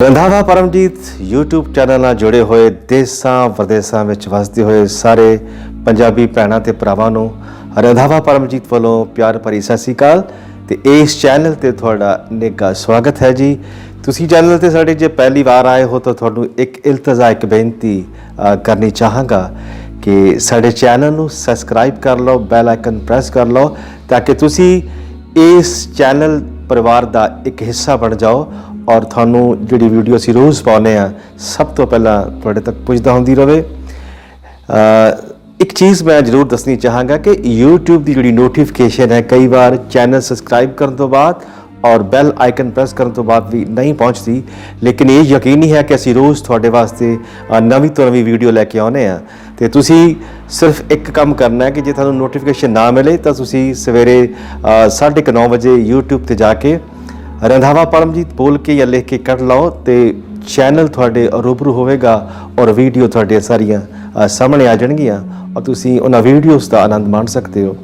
Randhawa Paramjit YouTube channel ਨਾਲ ਜੁੜੇ ਹੋਏ ਦੇਸਾਂ ਵਿਦੇਸਾਂ ਵਿੱਚ ਵਸਦੇ ਹੋਏ ਸਾਰੇ ਪੰਜਾਬੀ ਭੈਣਾਂ ਤੇ ਭਰਾਵਾਂ ਨੂੰ ਰੰਧਾਵਾ ਪਰਮਜੀਤ ਵੱਲੋਂ ਪਿਆਰ ਭਰੀ ਸਤਿ ਸ੍ਰੀ ਅਕਾਲ ਤੇ ਇਸ ਚੈਨਲ ਤੇ ਤੁਹਾਡਾ ਨਿੱਘਾ ਸਵਾਗਤ ਹੈ ਜੀ। ਤੁਸੀਂ ਚੈਨਲ ਤੇ ਸਾਡੇ ਜੇ ਪਹਿਲੀ ਵਾਰ ਆਏ ਹੋ ਤਾਂ ਤੁਹਾਨੂੰ ਇੱਕ ਇਲਤਜ਼ਾ, ਇੱਕ ਬੇਨਤੀ ਕਰਨੀ ਚਾਹਾਂਗਾ ਕਿ ਸਾਡੇ ਚੈਨਲ ਨੂੰ ਸਬਸਕ੍ਰਾਈਬ ਕਰ ਲਓ ਬੈਲ ਆਈਕਨ ਪ੍ਰੈਸ ਕਰ ਲਓ ਤਾਂ ਕਿ ਤੁਸੀਂ ਇਸ ਚੈਨਲ ਪਰਿਵਾਰ ਦਾ ਇੱਕ ਹਿੱਸਾ ਬਣ ਜਾਓ ਔਰ ਤੁਹਾਨੂੰ ਜਿਹੜੀ ਵੀਡੀਓ ਅਸੀਂ ਰੋਜ਼ ਪਾਉਂਦੇ ਆ ਸਭ ਤੋਂ ਪਹਿਲਾਂ ਤੁਹਾਡੇ ਤੱਕ ਪੁੱਜਦਾ ਹੁੰਦੀ ਰਹੇ ਇੱਕ ਚੀਜ਼ ਮੈਂ ਜ਼ਰੂਰ ਦੱਸਣੀ ਚਾਹਾਂਗਾ ਕਿ YouTube ਦੀ ਜਿਹੜੀ ਨੋਟੀਫਿਕੇਸ਼ਨ ਹੈ, ਕਈ ਵਾਰ ਚੈਨਲ ਸਬਸਕ੍ਰਾਈਬ ਕਰਨ ਤੋਂ ਬਾਅਦ ਔਰ ਬੈਲ ਆਈਕਨ ਪ੍ਰੈਸ ਕਰਨ ਤੋਂ ਬਾਅਦ ਵੀ ਨਹੀਂ ਪਹੁੰਚਦੀ। ਲੇਕਿਨ ਇਹ ਯਕੀਨੀ ਹੈ ਕਿ ਅਸੀਂ ਰੋਜ਼ ਤੁਹਾਡੇ ਵਾਸਤੇ ਨਵੀਂ ਤੋਂ ਨਵੀਂ ਵੀਡੀਓ ਲੈ ਕੇ ਆਉਨੇ ਆ ਤੇ ਤੁਸੀਂ ਸਿਰਫ ਇੱਕ ਕੰਮ ਕਰਨਾ ਹੈ ਕਿ ਜੇ ਤੁਹਾਨੂੰ ਨੋਟੀਫਿਕੇਸ਼ਨ ਨਾ ਮਿਲੇ ਤਾਂ ਤੁਸੀਂ ਸਵੇਰੇ ਅ, ਸਾਢੇ ਕੁ ਨੌ ਵਜੇ YouTube ਤੇ ਜਾ ਕੇ ਰੰਧਾਵਾ ਪਰਮਜੀਤ ਬੋਲ ਕੇ ਜਾਂ ਲਿਖ ਕੇ ਕੱਢ ਲਓ ਤੇ ਚੈਨਲ ਤੁਹਾਡੇ ਰੂਬਰੂ ਹੋਵੇਗਾ ਔਰ ਵੀਡੀਓ ਤੁਹਾਡੇ ਸਾਰੀਆਂ ਸਾਹਮਣੇ ਆ ਜਾਣਗੀਆਂ ਔਰ ਤੁਸੀਂ ਉਹਨਾਂ ਵੀਡੀਓਜ਼ ਦਾ ਆਨੰਦ ਮਾਣ ਸਕਦੇ ਹੋ।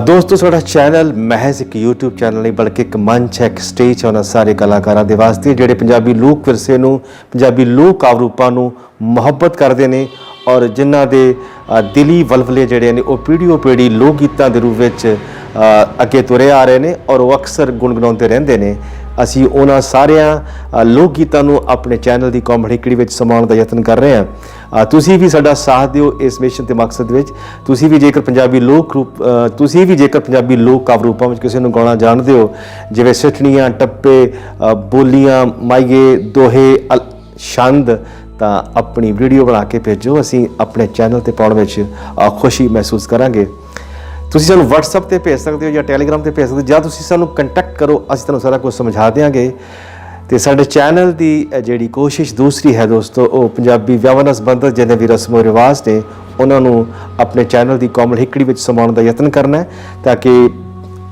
ਦੋਸਤੋ ਸਾਡਾ ਚੈਨਲ ਮਹਿਜ਼ ਇੱਕ YouTube ਚੈਨਲ ਨਹੀਂ ਬਲਕਿ ਇੱਕ ਮੰਚ ਹੈ ਇੱਕ ਸਟੇਜ ਹੈ ਉਹਨਾਂ ਸਾਰੇ ਕਲਾਕਾਰਾਂ ਦੇ ਵਾਸਤੇ ਜਿਹੜੇ ਪੰਜਾਬੀ ਲੋਕ ਵਿਰਸੇ ਨੂੰ ਪੰਜਾਬੀ ਲੋਕ ਆਵਰੂਪਾਂ ਨੂੰ ਮੁਹੱਬਤ ਕਰਦੇ ਨੇ ਔਰ ਜਿਨ੍ਹਾਂ ਦੇ ਅ, ਦਿਲੀ ਵਲਵਲੇ ਜਿਹੜੇ ਨੇ ਉਹ ਪੀੜ੍ਹੀਓ ਪੀੜ੍ਹੀ ਲੋਕ ਗੀਤਾਂ ਦੇ ਰੂਪ ਵਿੱਚ ਅੱਗੇ ਤੁਰੇ ਆ ਰਹੇ ਨੇ ਔਰ ਉਹ ਅਕਸਰ ਗੁੰਗਣਾਉਂਦੇ ਰਹਿੰਦੇ ਨੇ। ਅਸੀਂ ਉਹਨਾਂ ਸਾਰਿਆਂ ਲੋਕ ਗੀਤਾਂ ਨੂੰ ਆਪਣੇ ਚੈਨਲ ਦੀ ਕੌਮੜੀ ਵਿੱਚ ਸਮਾਉਣ ਦਾ ਯਤਨ ਕਰ ਰਹੇ ਹਾਂ। ਤੁਸੀਂ ਵੀ ਸਾਡਾ ਸਾਥ ਦਿਓ ਇਸ ਮਿਸ਼ਨ ਤੇ ਮਕਸਦ ਵਿੱਚ। ਤੁਸੀਂ ਵੀ ਜੇਕਰ ਪੰਜਾਬੀ ਲੋਕ ਰੂਪ ਤੁਸੀਂ ਵੀ ਜੇਕਰ ਪੰਜਾਬੀ ਲੋਕ ਕਾਵਿ ਰੂਪਾਂ ਵਿੱਚ ਕਿਸੇ ਨੂੰ ਗਾਉਣਾ ਜਾਣਦੇ ਹੋ ਜਿਵੇਂ ਸਿੱਠਣੀਆਂ ਟੱਪੇ ਬੋਲੀਆਂ ਮਾਈਏ ਦੋਹੇ ਅਲ- ਛੰਦ ਤਾਂ ਆਪਣੀ ਵੀਡੀਓ ਬਣਾ ਕੇ ਭੇਜੋ। ਅਸੀਂ ਆਪਣੇ ਚੈਨਲ ਤੇ ਪਾਉਣ ਵਿੱਚ ਖੁਸ਼ੀ ਮਹਿਸੂਸ ਕਰਾਂਗੇ। ਤੁਸੀਂ ਸਾਨੂੰ WhatsApp ਤੇ ਭੇਜ ਸਕਦੇ ਹੋ ਜਾਂ Telegram ਤੇ ਭੇਜ ਸਕਦੇ ਹੋ। ਜਾਂ ਤੁਸੀਂ ਸਾਨੂੰ ਕੰਟੈਕਟ ਕਰੋ, ਅਸੀਂ ਤੁਹਾਨੂੰ ਸਾਰਾ ਕੁਝ ਸਮਝਾ ਦਿਆਂਗੇ। ਤੇ ਸਾਡੇ ਚੈਨਲ ਦੀ ਜਿਹੜੀ ਕੋਸ਼ਿਸ਼ ਦੂਸਰੀ ਹੈ ਦੋਸਤੋ, ਉਹ ਪੰਜਾਬੀ ਵਿਆਹਾਂ ਨਾਲ ਸੰਬੰਧਿਤ ਜਿੰਨੇ ਵੀ ਰਸਮੋ ਰਿਵਾਜ ਨੇ, ਉਹਨਾਂ ਨੂੰ ਆਪਣੇ ਚੈਨਲ ਦੀ ਕੋਮਲ ਹਿੱਕੜੀ ਵਿੱਚ ਸਮਾਉਣ ਦਾ ਯਤਨ ਕਰਨਾ ਹੈ, ਤਾਂ ਕਿ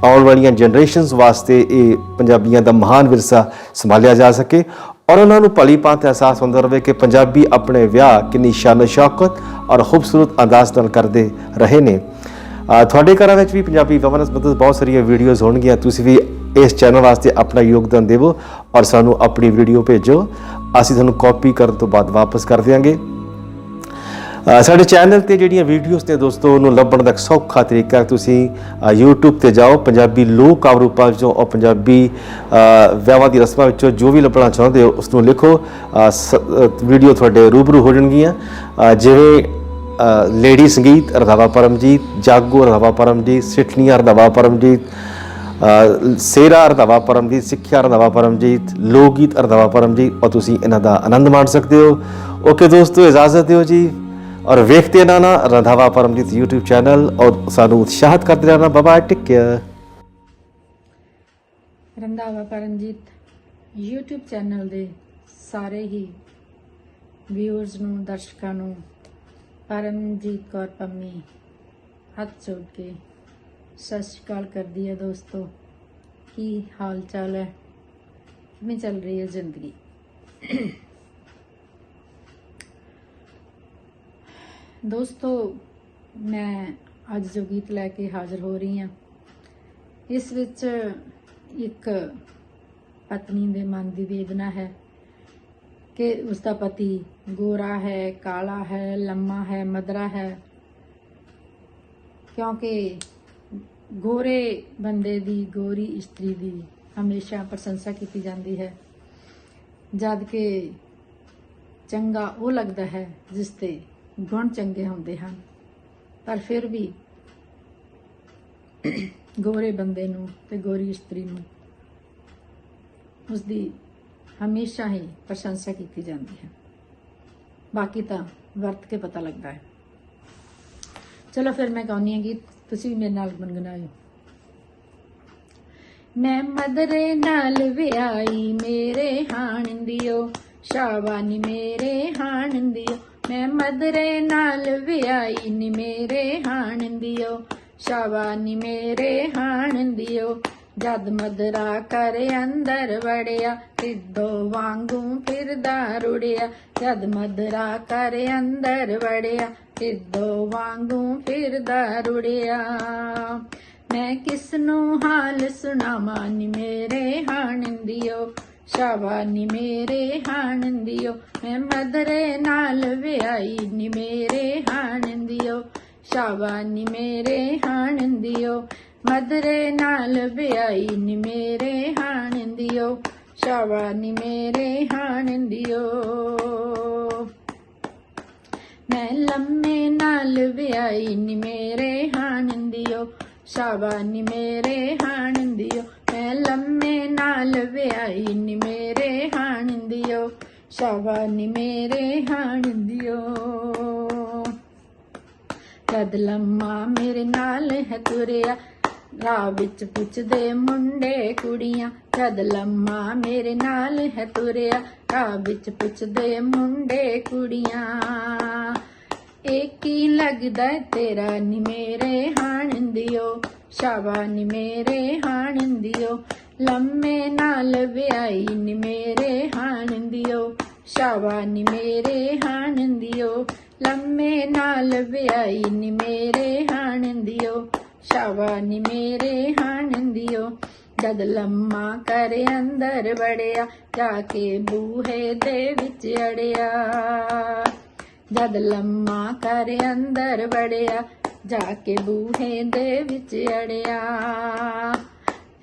ਆਉਣ ਵਾਲੀਆਂ ਜਨਰੇਸ਼ਨਸ ਵਾਸਤੇ ਇਹ ਪੰਜਾਬੀਆਂ ਦਾ ਮਹਾਨ ਵਿਰਸਾ ਸੰਭਾਲਿਆ ਜਾ ਸਕੇ। ਔਰ ਉਹਨਾਂ ਨੂੰ ਭਲੀ ਭਾਂਤ ਅਹਿਸਾਸ ਹੁੰਦਾ ਰਹੇ ਕਿ ਪੰਜਾਬੀ ਆਪਣੇ ਵਿਆਹ ਕਿੰਨੀ ਸ਼ਾਨ ਸ਼ੌਕਤ ਔਰ ਖੂਬਸੂਰਤ ਅੰਦਾਜ਼ ਨਾਲ ਕਰਦੇ ਰਹੇ ਨੇ। ਤੁਹਾਡੇ ਘਰਾਂ ਵਿੱਚ ਵੀ ਪੰਜਾਬੀ ਵਿਆਹਾਂ ਨਾਲ ਸੰਬੰਧਿਤ ਬਹੁਤ ਸਾਰੀਆਂ ਵੀਡੀਓਜ਼ ਹੋਣਗੀਆਂ। ਤੁਸੀਂ ਵੀ ਇਸ ਚੈਨਲ ਵਾਸਤੇ ਆਪਣਾ ਯੋਗਦਾਨ ਦੇਵੋ ਔਰ ਸਾਨੂੰ ਆਪਣੀ ਵੀਡੀਓ ਭੇਜੋ। ਅਸੀਂ ਤੁਹਾਨੂੰ ਕਾਪੀ ਕਰਨ ਤੋਂ ਬਾਅਦ ਵਾਪਸ ਕਰ ਦਿਆਂਗੇ। ਸਾਡੇ ਚੈਨਲ ਤੇ ਜਿਹੜੀਆਂ ਵੀਡੀਓਜ਼ ਨੇ ਦੋਸਤੋ ਉਹਨੂੰ ਲੱਭਣ ਦਾ ਇੱਕ ਸੌਖਾ ਤਰੀਕਾ ਤੁਸੀਂ ਅ, YouTube ਤੇ ਜਾਓ ਪੰਜਾਬੀ ਲੋਕ ਕਾਵਰੂਪਾਂ ਵਿੱਚੋਂ ਔਰ ਪੰਜਾਬੀ ਵਿਆਹਾਂ ਦੀ ਰਸਮਾਂ ਵਿੱਚੋਂ ਜੋ ਵੀ ਲੱਭਣਾ ਚਾਹੁੰਦੇ ਹੋ ਉਸ ਨੂੰ ਲਿਖੋ ਸ- ਵੀਡੀਓ ਤੁਹਾਡੇ ਰੂਬਰੂ ਹੋ ਜਾਣਗੀਆਂ। ਜਿਵੇਂ ਲੇਡੀ ਸੰਗੀਤ ਰਧਾਵਾ ਪਰਮਜੀਤ ਜਾਗੋ ਰਧਾਵਾ ਪਰਮਜੀਤ ਸਿੱਠਣੀਆਂ ਰਧਾਵਾ ਪਰਮਜੀਤ ਅ, ਸੇਰਾ ਰਧਾਵਾ ਪਰਮਜੀਤ ਸਿੱਖਿਆ ਰਧਾਵਾ ਪਰਮਜੀਤ ਲੋਕ ਗੀਤ ਰਧਾਵਾ ਪਰਮਜੀਤ ਔਰ ਤੁਸੀਂ ਇਹਨਾਂ ਦਾ ਆਨੰਦ ਮਾਣ ਸਕਦੇ ਹੋ। ਓਕੇ ਦੋਸਤੋ ਇਜਾਜ਼ਤ ਦਿਓ ਜੀ। ਔਰ ਵੇਖਦੇ ਰਹਿਣਾ ਰੰਧਾਵਾ ਪਰਮਜੀਤ YouTube ਚੈਨਲ ਔਰ ਸਾਨੂੰ ਉਤਸ਼ਾਹਿਤ ਕਰਦੇ ਰਹਿਣਾ। ਬਾਬਾ bye take care Randhawa Paramjit, YouTube channel ਦੇ ਸਾਰੇ ਹੀ ਵਿਊਅਰਸ ਨੂੰ, ਦਰਸ਼ਕਾਂ ਨੂੰ, ਪਰਮਜੀਤ ਕੌਰ ਪੰਮੀ, ਹੱਥ ਜੋੜ ਕੇ ਸਤਿ ਸ਼੍ਰੀ ਅਕਾਲ ਕਰਦੀ ਹੈ ਦੋਸਤੋ। ਕੀ ਹਾਲ ਚਾਲ ਹੈ? ਕਿਵੇਂ ਚੱਲ ਰਹੀ ਹੈ ਜ਼ਿੰਦਗੀ? ਦੋਸਤੋ, ਮੈਂ ਅੱਜ ਜੋ ਗੀਤ ਲੈ ਕੇ ਹਾਜ਼ਰ ਹੋ ਰਹੀ ਹਾਂ, ਇਸ ਵਿੱਚ ਇੱਕ ਪਤਨੀ ਦੇ ਮਨ ਦੀ ਵੇਦਨਾ ਹੈ ਕਿ ਉਸ ਦਾ ਪਤੀ ਗੋਰਾ ਹੈ, ਕਾਲਾ ਹੈ, ਲੰਮਾ ਹੈ ਮਦਰਾ ਹੈ। ਕਿਉਂਕਿ ਗੋਰੇ ਬੰਦੇ ਦੀ, ਗੋਰੀ ਇਸਤਰੀ ਦੀ ਹਮੇਸ਼ਾ ਪ੍ਰਸ਼ੰਸਾ ਕੀਤੀ ਜਾਂਦੀ ਹੈ। ਜਦ ਕਿ ਚੰਗਾ ਉਹ ਲੱਗਦਾ ਹੈ ਜਿਸ ਤੇ ਗੁਣ ਚੰਗੇ ਹੁੰਦੇ ਹਨ। ਪਰ ਫਿਰ ਵੀ ਗੋਰੇ ਬੰਦੇ ਨੂੰ ਤੇ ਗੋਰੀ ਇਸਤਰੀ ਨੂੰ ਉਸ ਦੀ ਹਮੇਸ਼ਾ ਹੀ ਪ੍ਰਸ਼ੰਸਾ ਕੀਤੀ ਜਾਂਦੀ ਹੈ। ਬਾਕੀ ਤਾਂ ਵਰਤ ਕੇ ਪਤਾ ਲੱਗਦਾ ਹੈ। ਚਲੋ ਫਿਰ ਮੈਂ ਕਹਿੰਦੀ ਹਾਂ ਕਿ ਤੁਸੀਂ ਵੀ ਮੇਰੇ ਨਾਲ ਗੁੰਗਣਾਇਓ ਮੈਂ ਮਦਰੇ ਨਾਲ ਵਿਆਹੀ ਮੇਰੇ ਹਾਣ ਹਾਣੰਦੀਓ ਸ਼ਾਬਾਨੀ ਮੇਰੇ ਹਾਣ ਹਾਣੰਦੀਓ ਮੈਂ ਮਦਰੇ ਨਾਲ ਵਿਆਹੀ ਨੀ ਮੇਰੇ ਹਾਣੰਦੀਓ ਸ਼ਾਬਾਨੀ ਮੇਰੇ ਹਾਣ ਦਿਓ। ਜਦ ਮਦਰਾ ਕਰ ਅੰਦਰ ਵੜਿਆ ਸਿੱਧੋ ਵਾਂਗੂ ਫਿਰਦਾ ਰੁੜਿਆ। ਜਦ ਮਦਰਾ ਕਰ ਅੰਦਰ ਵੜਿਆ ਸਿੱਧੋ ਵਾਂਗੂ ਫਿਰਦਾ ਰੁੜਿਆ। ਮੈਂ ਕਿਸ ਨੂੰ ਹਾਲ ਸੁਣਾਵਾਂ ਨੀ ਮੇਰੇ ਹਾਣੰਦੀਓ ਸ਼ਾਬਾਨੀ ਮੇਰੇ ਹਾਣੰਦੀਓ, ਮੈਂ ਮਦਰੇ ਨਾਲ ਵਿਆਈ ਨੀ ਮੇਰੇ ਹਾਣ ਹਾਣੰਦੀਓ। ਸ਼ਾਬਾਨੀ ਮੇਰੇ ਹਾਣ ਹਾਣੰਦੀਓ, ਮਦਰੇ ਨਾਲ ਵਿਆਹੀ ਨੀ ਮੇਰੇ ਹਾਣੰਦੀਓ। ਸ਼ਾਬਾਨੀ ਮੇਰੇ ਹਾਣ ਹਾਣੰਦੀਓ। ਮੈਂ ਲੰਮੇ ਨਾਲ ਵਿਆਹੀ ਨੀ ਮੇਰੇ ਹਾਣੰਦੀਓ। ਸ਼ਾਬਾਨੀ ਮੇਰੇ ਹਾਣ ਹਾਣੰਦੀਓ ਮੈਂ ਲੰਮੇ ਨਾਲ ਵਿਆਹੀ ਨੀ ਮੇਰੇ ਹਾਣ ਦਿਓ ਸ਼ਵਾ ਨੀ ਮੇਰੇ ਹਾਣੰਦੀਓ। ਜਦ ਲੰਮਾ ਮੇਰੇ ਨਾਲ ਹੈ ਤੁਰਿਆ, ਰਾਹ ਵਿੱਚ ਪੁੱਛਦੇ ਮੁੰਡੇ ਕੁੜੀਆਂ, ਜਦ ਲੰਮਾ ਮੇਰੇ ਨਾਲ ਹੈ ਤੁਰਿਆ, ਰਾਹ ਵਿੱਚ ਪੁੱਛਦੇ ਮੁੰਡੇ ਕੁੜੀਆਂ। ਇਹ ਕੀ ਲੱਗਦਾ ਤੇਰਾ ਨੀ ਮੇਰੇ ਹਾਣ ਦਿਓ ਸ਼ਾਬਾ ਨੀ ਮੇਰੇ ਦਿਓ। ਲੰਮੇ ਨਾਲ ਵਿਆਈ ਨੀ ਮੇਰੇ ਹਾਣੰਦੀਓ ਸ਼ਾਬਾ ਨੀ ਮੇਰੇ ਹਾਣ ਦਿਓ। ਲੰਮੇ ਨਾਲ ਵਿਆਈ ਨੀ ਮੇਰੇ ਹਾਣੰਦੀਓ ਸ਼ਾਬਾ ਨੀ ਮੇਰੇ ਹਾਣ ਦਿਓ। ਜਦ ਲੰਮਾ ਕਰ ਅੰਦਰ ਵੜਿਆ, ਜਾ ਕੇ ਬੂਹੇ ਦੇ ਵਿੱਚ ਅੜਿਆ। ਜਦ ਲੰਮਾ ਕਰ ਅੰਦਰ ਵੜਿਆ ਜਾ ਕੇ ਬੂਹੇ ਦੇ ਵਿੱਚ ਅੜਿਆ।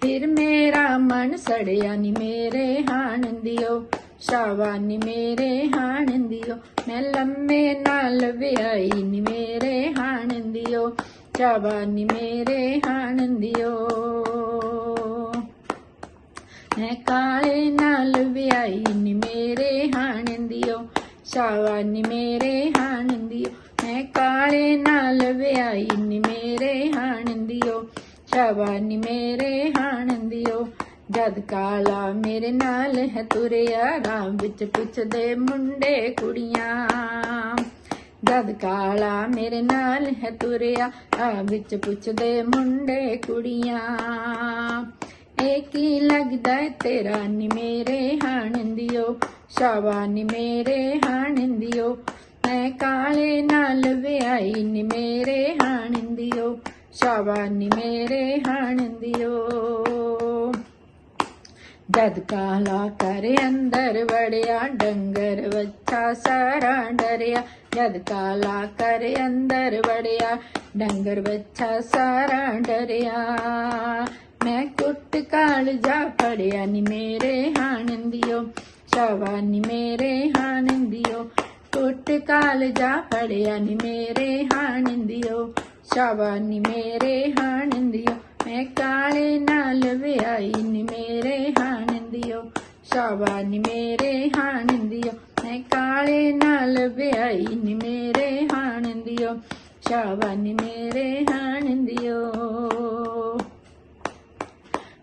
ਫਿਰ ਮੇਰਾ ਮਨ ਸੜਿਆ ਨੀ ਮੇਰੇ ਹਾਣੰਦੀਓ ਸ਼ਾਵਾ ਨੀ ਮੇਰੇ ਹਾਣ ਹਾਣੰਦੀਓ ਮੈਂ ਲੰਮੇ ਨਾਲ ਵਿਆਹੀ ਨੀ ਮੇਰੇ ਹਾਣ ਹਾਣੰਦੀਓ ਸ਼ਾਵਾ ਨੀ ਮੇਰੇ ਹਾਣ ਹਾਣੰਦੀਓ ਮੈਂ ਕਾਲੇ ਨਾਲ ਵਿਆਹੀ ਨੀ ਮੇਰੇ ਹਾਣ ਹਾਣੰਦੀਓ ਸ਼ਾਵਾ ਨੀ ਮੇਰੇ ਹਾਣ ਹਾਣੰਦੀਓ ਮੈਂ ਕਾਲੇ ਨਾਲ ਵਿਆਹੀ ਨੀ ਮੇਰੇ ਹਾਣੰਦੀਓ ਦਿਓ ਸ਼ਬਾਨੀ ਮੇਰੇ ਹਾਣੰਦੀਓ। ਜਦ ਕਾਲਾ ਮੇਰੇ ਨਾਲ ਹੈ ਤੁਰਿਆ ਰਾਹ ਵਿੱਚ ਪੁੱਛਦੇ ਮੁੰਡੇ ਕੁੜੀਆਂ। ਜਦ ਕਾਲਾ ਮੇਰੇ ਨਾਲ ਹੈ ਤੁਰਿਆ ਰਾਹ ਵਿੱਚ ਪੁੱਛਦੇ ਮੁੰਡੇ ਕੁੜੀਆਂ। ਇਹ ਕੀ ਲੱਗਦਾ ਤੇਰਾ ਨੀ ਮੇਰੇ ਹਾਣੰਦੀਓ ਦਿਓ ਨੀ ਮੇਰੇ ਹਾਣ ਦਿਓ ਮੈਂ ਕਾਲੇ ਨਾਲ ਵਿਆਹੀ ਨੀ ਮੇਰੇ ਹਾਣੰਦੀਓ ਸ਼ਾਵਾ ਨੀ ਮੇਰੇ ਹਾਣੰਦੀਓ। ਜਦ ਕਾਲਾ ਕਰ ਅੰਦਰ ਵੜਿਆ, ਡੰਗਰ ਵੱਛਾ ਸਾਰਾ ਡਰਿਆ। ਜਦ ਕਾਲਾ ਕਰ ਅੰਦਰ ਵੜਿਆ, ਡੰਗਰ ਵੱਛਾ ਸਾਰਾ ਡਰਿਆ। ਮੈਂ ਕੁੱਟ ਕਾਲ ਜਾ ਫੜਿਆ ਨੀ ਮੇਰੇ ਹਾਣੰਦੀਓ ਸ਼ਾਵਾ ਨੀ ਮੇਰੇ ਹਾਣੰਦੀਓ। ਕੁੱਟ ਕਾਲ ਜਾ ਫੜਿਆ ਨੀ ਮੇਰੇ ਹਾਣੰਦੀਓ ਸ਼ਾਵਾ ਨੀ ਮੇਰੇ ਹਾਣੰਦੀਓ ਮੈਂ ਕਾਲੇ ਨਾਲ ਵਿਆਈ ਨੀ ਮੇਰੇ ਹਾਣੰਦੀਓ ਸ਼ਾਵਾ ਨੀ ਮੇਰੇ ਹਾਣੰਦੀਓ ਮੈਂ ਕਾਲੇ ਨਾਲ ਵਿਆਹੀ ਨੀ ਮੇਰੇ ਹਾਣੰਦੀਓ ਸ਼ਾਵਾ ਨੀ ਮੇਰੇ ਹਾਣੰਦੀਓ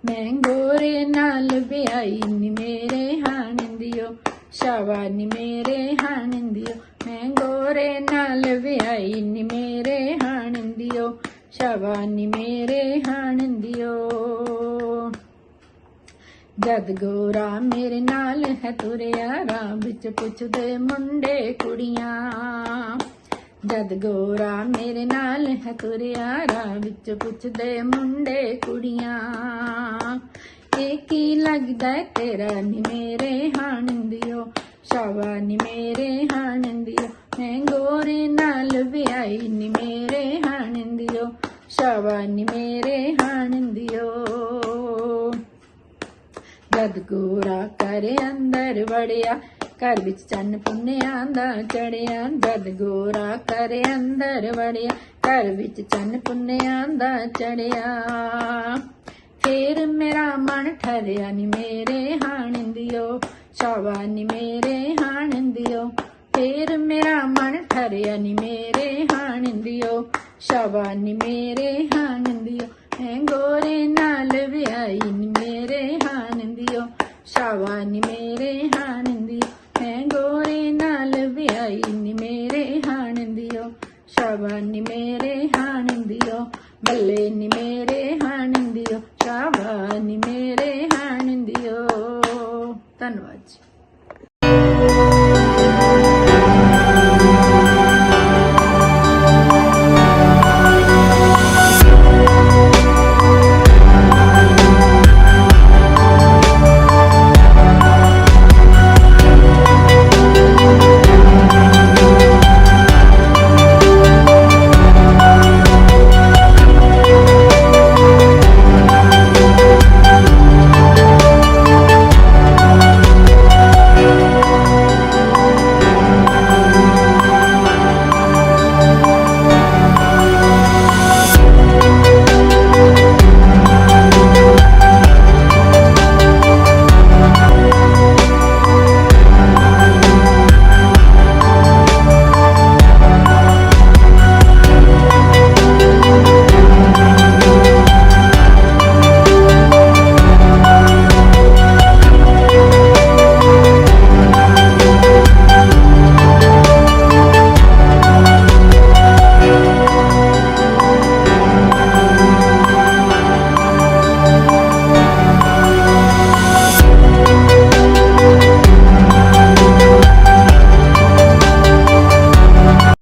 ਮੈਂ ਗੋਰੇ ਨਾਲ ਵਿਆਈ ਨੀ ਮੇਰੇ ਹਾਣੰਦੀਓ ਸ਼ਾਵਾ ਨੀ ਮੇਰੇ ਹਾਣੰਦੀਓ ਮੈਂ ਗੋਰੇ ਨਾਲ ਵਿਆਹੀ ਨੀ ਮੇਰੇ ਹਾਣੰਦੀਓ ਸ਼ਾਵਾ ਨੀ ਮੇਰੇ ਹਾਣੰਦੀਓ। ਜਦ ਗੋਰਾ ਮੇਰੇ ਨਾਲ ਹੈ ਤੁਰਿਆ ਰਾਹ ਵਿੱਚ ਪੁੱਛਦੇ ਮੁੰਡੇ ਕੁੜੀਆਂ। ਜਦ ਗੋਰਾ ਮੇਰੇ ਨਾਲ ਹੈ ਤੁਰਿਆ ਰਾਹ ਵਿੱਚ ਪੁੱਛਦੇ ਮੁੰਡੇ ਕੁੜੀਆਂ। ਇਹ ਕੀ ਲੱਗਦਾ ਤੇਰਾ ਨੀ ਮੇਰੇ ਹਾਣੰਦੀਓ ਸ਼ਾਵਾ ਨੀ ਮੇਰੇ ਹਾਣੰਦੀਓ ਮੈਂ ਗੋਰੇ ਨਾਲ ਵਿਆਹੀ ਨੀ ਮੇਰੇ ਹਾਣੰਦੀਓ ਸ਼ਾਵਾ ਨੀ ਮੇਰੇ ਹਾਣੰਦੀਓ ਜਦ ਗੋਰਾ ਕਰੇ ਅੰਦਰ ਵੜਿਆ, ਘਰ ਵਿੱਚ ਚੰਨ ਪੁੰਨਿਆਂ ਦਾ ਚੜਿਆ। ਜਦ ਗੋਰਾ ਕਰ ਅੰਦਰ ਵੜਿਆ, ਘਰ ਵਿੱਚ ਚੰਨ ਪੁੰਨਿਆਂ ਦਾ ਚੜਿਆ। ਫੇਰ ਮੇਰਾ ਮਨ ਠਰਿਆ ਨੀ ਮੇਰੇ ਹਾਣਿੰਦਿਓ ਸ਼ਾਵਾ ਨੀ ਮੇਰੇ ਹਾਣ ਹਾਣਿੰਦਿਓ। ਫੇਰ ਮੇਰਾ ਮਨ ਠਰਿਆ ਨੀ ਮੇਰੇ ਹਾਣ ਹਾਣਿੰਦਿਓ ਸ਼ਾਵਾ ਨੀ ਮੇਰੇ ਹਾਣ ਹਾਣਿੰਦਿਓ। ਮੈਂ ਗੋਰੇ ਨਾਲ ਵਿਆਈ ਨੀ ਮੇਰੇ ਹਾਣਿੰਦਿਓ ਸ਼ਾਵਾ ਨੀ ਮੇਰੇ ਹਾਣ ਹਾਣਿੰਦਿਓ। ਮੈਂ ਗੋਰੇ ਨਾਲ ਵਿਆਈ ਨੀ ਮੇਰੇ ਹਾਣਿੰਦਿਓ ਸ਼ਾਵਾ ਨੀ ਮੇਰੇ ਹਾਣ ਹਾਣਿੰਦਿਓ। ਬੱਲੇ ਨੀ ਮੇਰੇ ਭਵਨ ਮੇਰੇ ਹਣ ਦਿਓ। ਧੰਨਵਾਦ ਜੀ।